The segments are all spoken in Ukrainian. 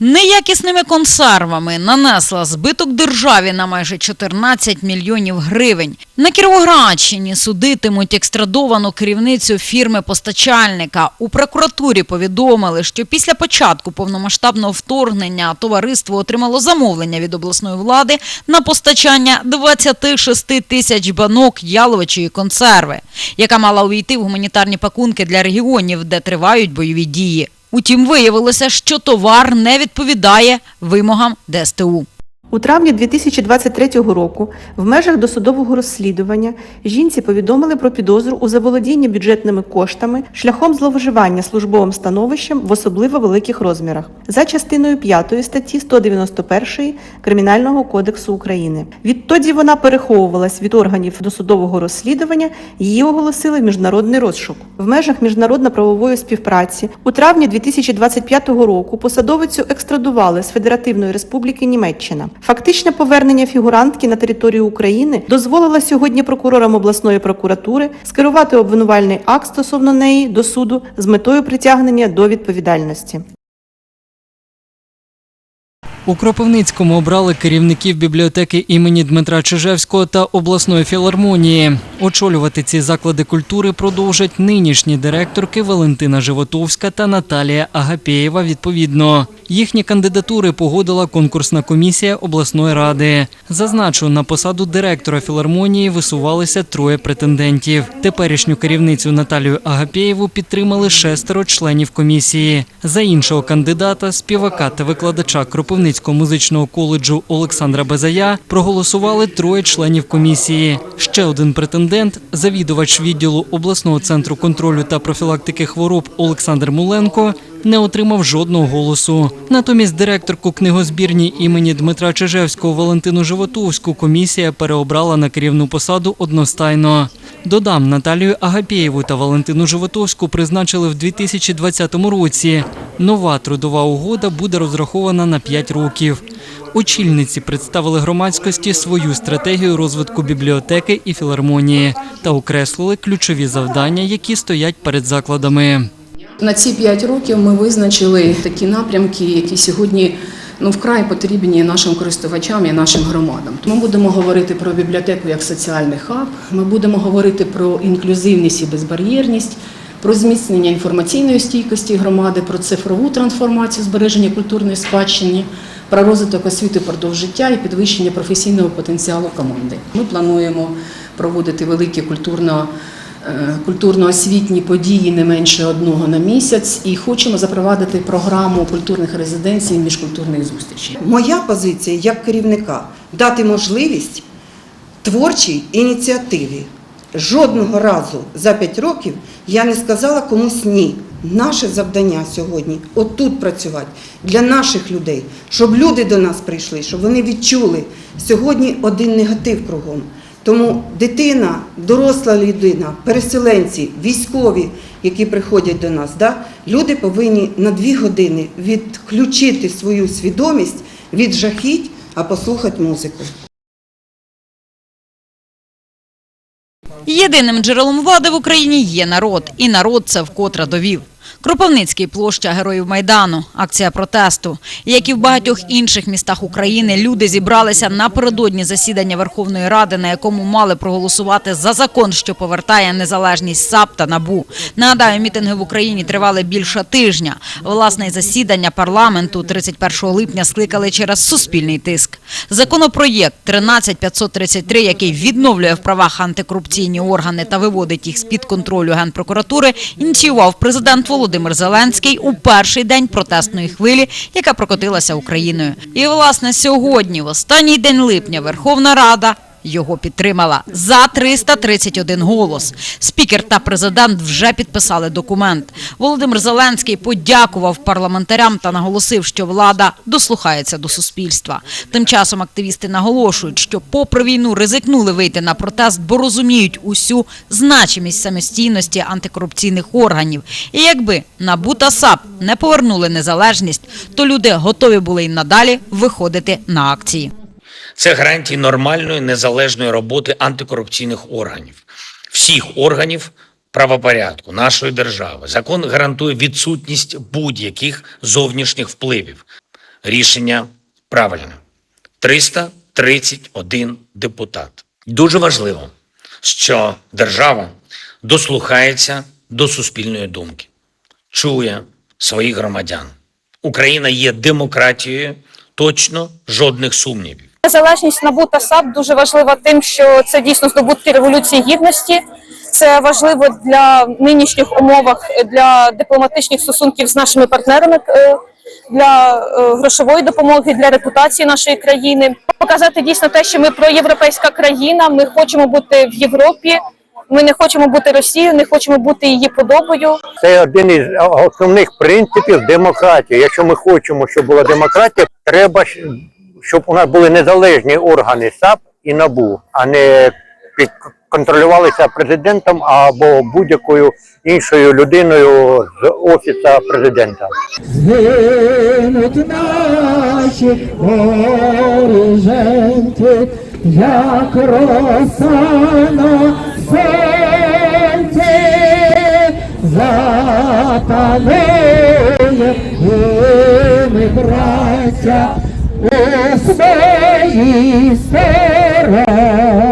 Неякісними консервами нанесла збиток державі на майже 14 мільйонів гривень. На Кіровоградщині судитимуть екстрадовану керівницю фірми-постачальника. У прокуратурі повідомили, що після початку повномасштабного вторгнення товариство отримало замовлення від обласної влади на постачання 26 тисяч банок яловичої консерви, яка мала увійти в гуманітарні пакунки для регіонів, де тривають бойові дії. Утім, виявилося, що товар не відповідає вимогам ДСТУ. У травні 2023 року в межах досудового розслідування жінці повідомили про підозру у заволодінні бюджетними коштами шляхом зловживання службовим становищем в особливо великих розмірах за частиною 5 статті 191 Кримінального кодексу України. Відтоді вона переховувалась від органів досудового розслідування, її оголосили в міжнародний розшук. В межах міжнародно-правової співпраці у травні 2025 року посадовицю екстрадували з Федеративної Республіки Німеччина. Фактичне повернення фігурантки на територію України дозволило сьогодні прокурорам обласної прокуратури скерувати обвинувальний акт стосовно неї до суду з метою притягнення до відповідальності. У Кропивницькому обрали керівників бібліотеки імені Дмитра Чижевського та обласної філармонії. Очолювати ці заклади культури продовжать нинішні директорки Валентина Животовська та Наталія Агапєєва. Відповідно, їхні кандидатури погодила конкурсна комісія обласної ради. Зазначу, на посаду директора філармонії висувалися троє претендентів. Теперішню керівницю Наталію Агапєєву підтримали шестеро членів комісії. За іншого кандидата, співака та викладача Кропивницького музичного коледжу Олександра Безая проголосували троє членів комісії. Ще один претендент, завідувач відділу обласного центру контролю та профілактики хвороб Олександр Муленко, не отримав жодного голосу. Натомість директорку книгозбірні імені Дмитра Чижевського Валентину Животовську комісія переобрала на керівну посаду одностайно. Додам, Наталію Агапєєву та Валентину Животовську призначили в 2020 році. Нова трудова угода буде розрахована на 5 років. Очільниці представили громадськості свою стратегію розвитку бібліотеки і філармонії та окреслили ключові завдання, які стоять перед закладами. На ці п'ять років ми визначили такі напрямки, які сьогодні ну вкрай потрібні нашим користувачам і нашим громадам. Ми будемо говорити про бібліотеку як соціальний хаб. Ми будемо говорити про інклюзивність і безбар'єрність, про зміцнення інформаційної стійкості громади, про цифрову трансформацію збереження культурної спадщини, про розвиток освіти впродовж життя і підвищення професійного потенціалу команди. Ми плануємо проводити великі культурно культурно-освітні події не менше одного на місяць і хочемо запровадити програму культурних резиденцій і міжкультурних зустрічей. Моя позиція як керівника дати можливість творчій ініціативі. Жодного разу за 5 років я не сказала комусь ні. Наше завдання сьогодні отут працювати для наших людей, щоб люди до нас прийшли, щоб вони відчули сьогодні один негатив кругом. Тому дитина, доросла людина, переселенці, військові, які приходять до нас, да, люди повинні на дві години відключити свою свідомість від жахіть, а послухати музику. Єдиним джерелом влади в Україні є народ, і народ це вкотре довів. Кропивницький площа Героїв Майдану, акція протесту. Як і в багатьох інших містах України, люди зібралися напередодні засідання Верховної Ради, на якому мали проголосувати за закон, що повертає незалежність САП та НАБУ. Нагадаю, мітинги в Україні тривали більше тижня. Власне, засідання парламенту 31 липня скликали через суспільний тиск. Законопроєкт 13533, який відновлює в правах антикорупційні органи та виводить їх з-під контролю Генпрокуратури, ініціював президент Володимир Зеленський у перший день протестної хвилі, яка прокотилася Україною. І власне сьогодні, в останній день липня, Верховна Рада. Його підтримала за 331 голос. Спікер та президент вже підписали документ. Володимир Зеленський подякував парламентарям та наголосив, що влада дослухається до суспільства. Тим часом активісти наголошують, що попри війну ризикнули вийти на протест, бо розуміють усю значимість самостійності антикорупційних органів. І якби НАБУ та САП не повернули незалежність, то люди готові були й надалі виходити на акції. Це гарантії нормальної незалежної роботи антикорупційних органів, всіх органів правопорядку нашої держави. Закон гарантує відсутність будь-яких зовнішніх впливів. Рішення правильне. 331 депутат. Дуже важливо, що держава дослухається до суспільної думки, чує своїх громадян. Україна є демократією, точно жодних сумнівів. Незалежність НАБУ та САП дуже важлива тим, що це дійсно здобутки революції гідності. Це важливо для нинішніх умовах для дипломатичних стосунків з нашими партнерами, е, для е, грошової допомоги, для репутації нашої країни. Показати дійсно те, що ми проєвропейська країна. Ми хочемо бути в Європі. Ми не хочемо бути Росією, не хочемо бути її подобою. Це один із основних принципів демократії. Якщо ми хочемо, щоб була демократія, треба, щоб у нас були незалежні органи САП і НАБУ, а не контролювалися президентом або будь-якою іншою людиною з офісу президента. Наші горизонти, як роса на сонці, запалує і ми, браття, 오세 이 사람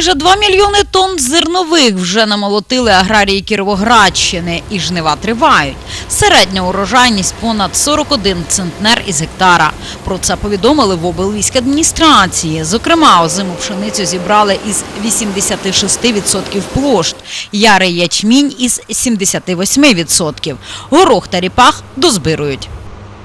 Майже 2 мільйони тонн зернових вже намолотили аграрії Кіровоградщини, і жнива тривають. Середня урожайність понад 41 центнер із гектара. Про це повідомили в облвійськадміністрації. Зокрема, озиму пшеницю зібрали із 86% площ, ярий ячмінь із 78%. Горох та ріпах дозбирують.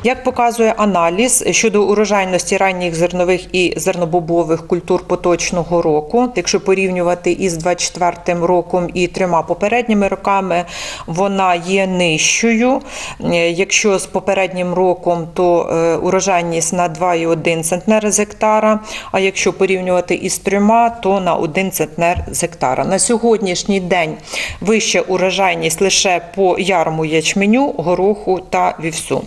Як показує аналіз щодо урожайності ранніх зернових і зернобобових культур поточного року, якщо порівнювати із 24 роком і трьома попередніми роками, вона є нижчою. Е, Якщо з попереднім роком, то е, урожайність на 2,1 центнер з гектара. А якщо порівнювати із трьома, то на 1 центнер з гектара. На сьогоднішній день вища урожайність лише по ярму ячменю, гороху та вівсу.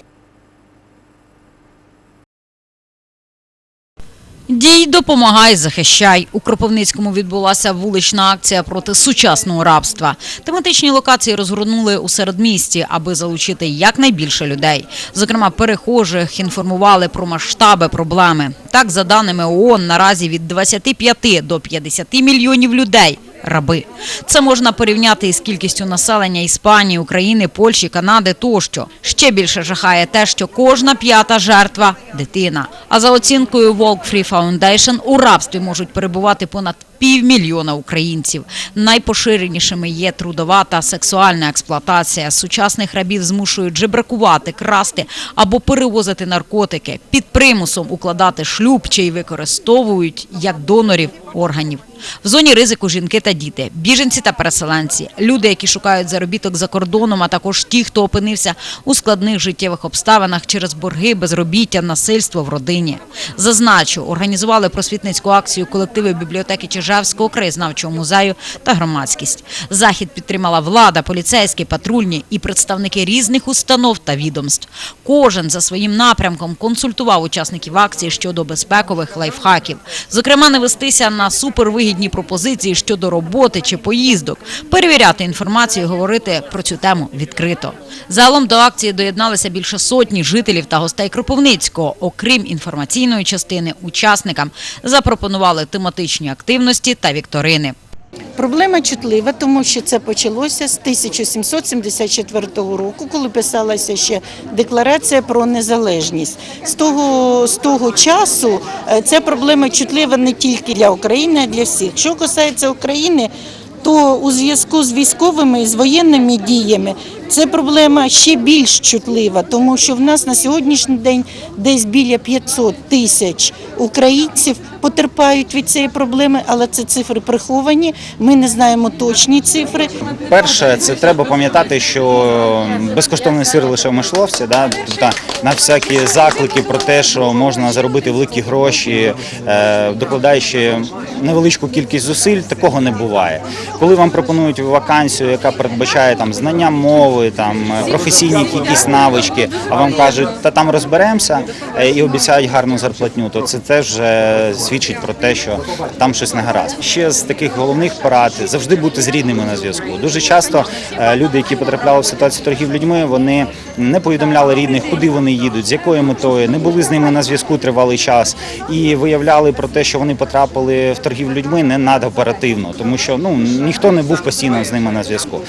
Дій допомагай, захищай. У Кропивницькому відбулася вулична акція проти сучасного рабства. Тематичні локації розгорнули у середмісті, аби залучити якнайбільше людей. Зокрема, перехожих інформували про масштаби проблеми. Так, за даними ООН, наразі від 25 до 50 мільйонів людей. Раби це можна порівняти із кількістю населення Іспанії, України, Польщі, Канади тощо. Ще більше жахає те, що кожна п'ята жертва дитина. А за оцінкою Walk Free Foundation, у рабстві можуть перебувати понад півмільйона українців. Найпоширенішими є трудова та сексуальна експлуатація. Сучасних рабів змушують жебракувати, красти або перевозити наркотики, під примусом укладати шлюб чи й використовують як донорів органів. В зоні ризику жінки та діти, біженці та переселенці, люди, які шукають заробіток за кордоном, а також ті, хто опинився у складних життєвих обставинах через борги, безробіття, насильство в родині. Зазначу, організували просвітницьку акцію колективи бібліотеки Чижевського краєзнавчого музею та громадськість. Захід підтримала влада, поліцейські, патрульні і представники різних установ та відомств. Кожен за своїм напрямком консультував учасників акції щодо безпекових лайфхаків. Зокрема, не вестися на супервигідні пропозиції щодо роботи чи поїздок, перевіряти інформацію, і говорити про цю тему відкрито. Загалом до акції доєдналися більше сотні жителів та гостей Кропивницького. Окрім інформаційної частини, учасникам запропонували тематичні активності та вікторини. Проблема чутлива, тому що це почалося з 1774 року, коли писалася ще декларація про незалежність. З того, з того часу е, ця проблема чутлива не тільки для України, а для всіх. Що касається України, то у зв'язку з військовими і з воєнними діями це проблема ще більш чутлива, тому що в нас на сьогоднішній день десь біля 500 тисяч українців потерпають від цієї проблеми, але це цифри приховані. Ми не знаємо точні цифри. Перше, це треба пам'ятати, що безкоштовний сир лише в мишловці, да? тобто на всякі заклики про те, що можна заробити великі гроші, е, докладаючи невеличку кількість зусиль, такого не буває. Коли вам пропонують вакансію, яка передбачає там знання мови, там професійні якісь навички, а вам кажуть, та там розберемося е, і обіцяють гарну зарплатню, то це теж е, свідчить про те, що там щось не гаразд. Ще з таких головних порад завжди бути з рідними на зв'язку. Дуже часто е, люди, які потрапляли в ситуацію торгів людьми, вони не повідомляли рідних, куди вони їдуть, з якою метою, не були з ними на зв'язку тривалий час і виявляли про те, що вони потрапили в торгів людьми не надоперативно, тому що ну ніхто не був постійно з ними на зв'язку.